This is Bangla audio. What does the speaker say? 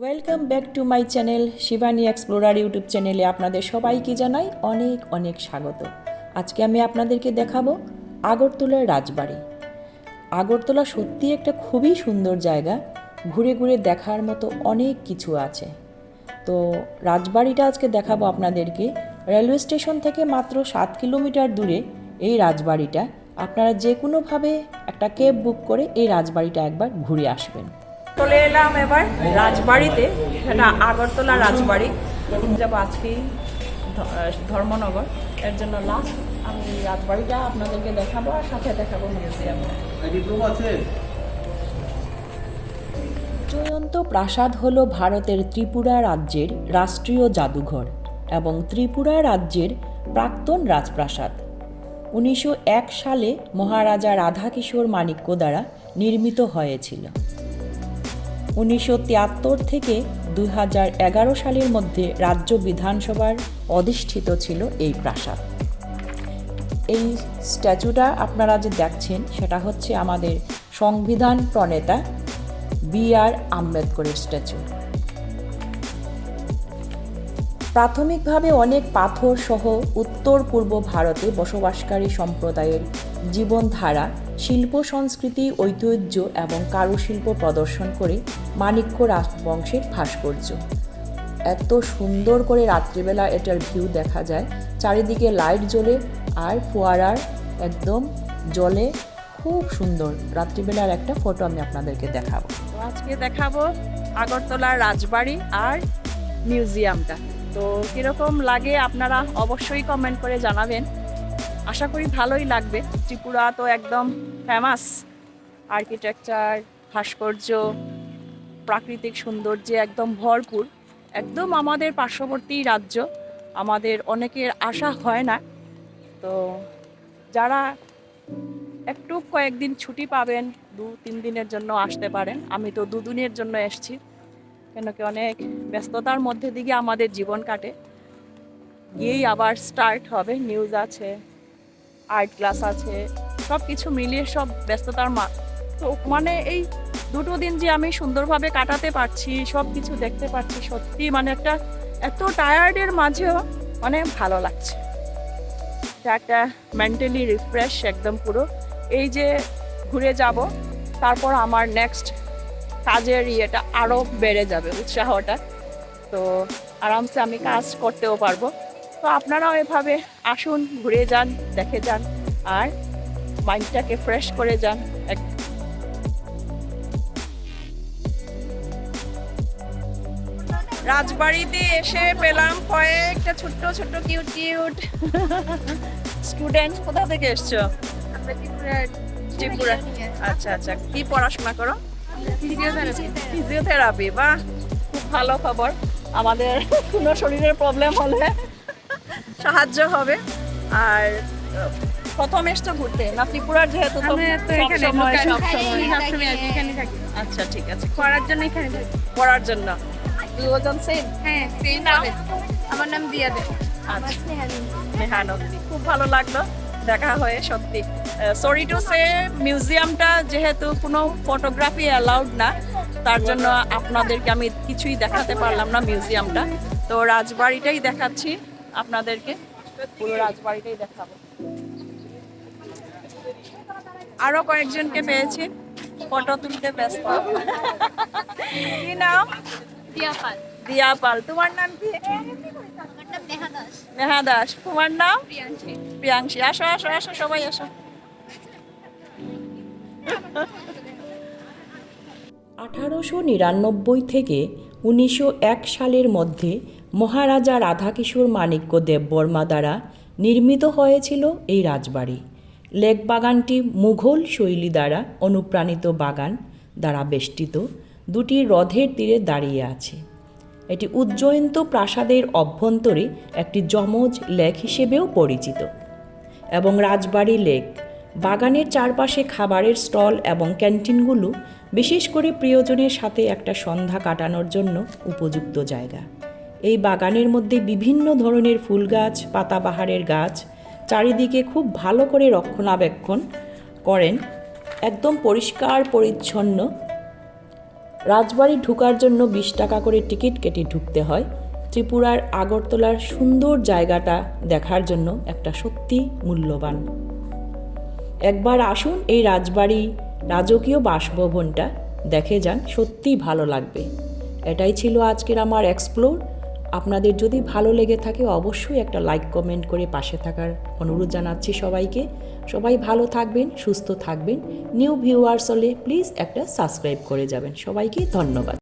Welcome back to my channel Shivani explorer YouTube চ্যানেলে আপনাদের সবাইকে জানাই অনেক অনেক স্বাগত। আজকে আমি আপনাদেরকে দেখাবো আগরতলার রাজবাড়ি। আগরতলা সত্যি একটা খুবই সুন্দর জায়গা, ঘুরে ঘুরে দেখার মতো অনেক কিছু আছে। তো রাজবাড়িটা আজকে দেখাবো আপনাদেরকে। রেলওয়ে স্টেশন থেকে মাত্র সাত কিলোমিটার দূরে এই রাজবাড়িটা। আপনারা যে কোনোভাবে একটা ক্যাব বুক করে এই রাজবাড়িটা একবার ঘুরে আসবেন। চলে এলাম এবার রাজবাড়িতে সেটা আগরতলা রাজবাড়ি। যাব আজকেই ধ- ধর্মনগর। এর জন্য লাস্ট আমি রাজবাড়িটা আপনাদেরকে দেখাবো আর সাথে দেখাবো মিউজিয়াম জয়ন্ত প্রাসাদ হল ভারতের ত্রিপুরা রাজ্যের রাষ্ট্রীয় জাদুঘর এবং ত্রিপুরা রাজ্যের প্রাক্তন রাজপ্রাসাদ। উনিশশো এক সালে মহারাজা রাধাকিশোর মাণিক্য দ্বারা নির্মিত হয়েছিল। উনিশশো তিয়াত্তর থেকে দু হাজার এগারো সালের মধ্যে রাজ্য বিধানসভার অধিষ্ঠিত ছিল এই প্রাসাদ। এই স্ট্যাচুটা আপনারা যে দেখছেন, সেটা হচ্ছে আমাদের সংবিধান প্রণেতা বি আর আম্বেদকরের স্ট্যাচু। প্রাথমিকভাবে অনেক পাথর সহ উত্তর পূর্ব ভারতে বসবাসকারী সম্প্রদায়ের জীবনধারা, শিল্প সংস্কৃতি, ঐতিহ্য এবং কারুশিল্প প্রদর্শন করে মাণিক্য রাজবংশের ভাস্কর্য। এত সুন্দর করে রাত্রিবেলা এটার ভিউ দেখা যায়। চারিদিকে লাইট জ্বলে আর ফোয়ারার একদম জলে। খুব সুন্দর। রাত্রিবেলার একটা ফটো আমি আপনাদেরকে দেখাবো। আজকে দেখাবো আগরতলার রাজবাড়ি আর মিউজিয়ামটা তো কীরকম লাগে আপনারা অবশ্যই কমেন্ট করে জানাবেন। আশা করি ভালোই লাগবে। ত্রিপুরা তো একদম ফেমাস আর্কিটেকচার ভাস্কর্য, প্রাকৃতিক সৌন্দর্যে একদম ভরপুর। একদম আমাদের পার্শ্ববর্তী রাজ্য। আমাদের অনেকের আশা হয় না। তো যারা একটু কয়েকদিন ছুটি পাবেন দু তিন দিনের জন্য আসতে পারেন। আমি তো দুদিনের জন্য এসেছি। কেন কি অনেক ব্যস্ততার মধ্যে দিকে আমাদের জীবন কাটে। গিয়েই আবার স্টার্ট হবে নিউজ আছে আর্ট ক্লাস আছে সব কিছু মিলিয়ে সব ব্যস্ততার মা তো মানে এই দুটো দিন যে আমি সুন্দরভাবে কাটাতে পারছি সব কিছু দেখতে পাচ্ছি সত্যি মানে একটা এত টায়ার্ডের মাঝেও মানে ভালো লাগছে। একটা মেন্টালি রিফ্রেশ একদম পুরো। এই যে ঘুরে যাব, তারপর আমার নেক্সট কাজের ইয়েটা আরও বেড়ে যাবে উৎসাহটা। তো আরামসে আমি কাজ করতেও পারব। তো আপনারাও এভাবে আসুন ঘুরে যান দেখে যান আর মাইন্ডটাকে ফ্রেশ করে যান। এক রাজবাড়িতে এসে পেলাম কয়েকটা ছোট্ট ছোট্ট কিউট কিউট স্টুডেন্ট কোথা থেকে এসছো? ত্রিপুরা। আচ্ছা আচ্ছা। কি পড়াশোনা করো? ফিজিওথেরাপি বাহ খুব ভালো খবর। আমাদের কোনো শরীরের প্রবলেম হলে সাহায্য হবে। আর প্রথম এসছো ঘুরতে? না ত্রিপুরার যেহেতু আচ্ছা ঠিক আছে। পড়ার জন্য এখানে থাকি। পড়ার জন্য। দুজন সেম হ্যাঁ সেম আমার নাম দিয়া দে। আচ্ছা। খুব ভালো লাগল। দেখা হয়ে সত্যি। সরি টু সে মিউজিয়ামটা যেহেতু কোনো ফটোগ্রাফি অ্যালাউড না তার জন্য আপনাদেরকে আমি কিছুই দেখাতে পারলাম না মিউজিয়ামটা তো রাজবাড়িটাই দেখাচ্ছি আপনাদেরকে। পুরো রাজবাড়িটাই দেখাবো। আরও কয়েকজনকে পেয়েছি। ফটো তুলতে ব্যস্ত। কি নাম? দিয়া পাল। দিয়া পাল। তোমার নাম কি? নেহা দাস। তোমার নাম? প্রিয়াংশী। প্রিয়াংশী। আসো আসো আসো সবাই আসো। আঠারোশো নিরানব্বই থেকে উনিশশো এক সালের মধ্যে মহারাজা রাধাকিশোর মাণিক্য দেববর্মা দ্বারা নির্মিত হয়েছিল এই রাজবাড়ি। লেক বাগানটি মুঘল শৈলী দ্বারা অনুপ্রাণিত বাগান দ্বারা বেষ্টিত। দুটি হ্রদের তীরে দাঁড়িয়ে আছে। এটি উজ্জয়ন্ত প্রাসাদের অভ্যন্তরে একটি যমজ লেক হিসেবেও পরিচিত এবং রাজবাড়ি লেক, বাগানের চারপাশে খাবারের স্টল এবং ক্যান্টিনগুলো বিশেষ করে প্রিয়জনের সাথে একটা সন্ধ্যা কাটানোর জন্য উপযুক্ত জায়গা। এই বাগানের মধ্যে বিভিন্ন ধরনের ফুল গাছ পাতাবাহারের গাছ চারিদিকে খুব ভালো করে রক্ষণাবেক্ষণ করেন, একদম পরিষ্কার পরিচ্ছন্ন রাজবাড়ি ঢুকার জন্য বিশ টাকা করে টিকিট কেটে ঢুকতে হয়। ত্রিপুরার আগরতলার সুন্দর জায়গাটা দেখার জন্য একটা সত্যি মূল্যবান। একবার আসুন এই রাজবাড়ি রাজকীয় বাসভবনটা, দেখে যান সত্যি ভালো লাগবে। এটাই ছিল আজকের আমার এক্সপ্লোর আপনাদের যদি ভালো লেগে থাকে অবশ্যই একটা লাইক কমেন্ট করে পাশে থাকার অনুরোধ জানাচ্ছি সবাইকে। সবাই ভালো থাকবেন, সুস্থ থাকবেন। নিউ ভিউয়ার্স হলে প্লিজ একটা সাবস্ক্রাইব করে যাবেন। সবাইকে ধন্যবাদ।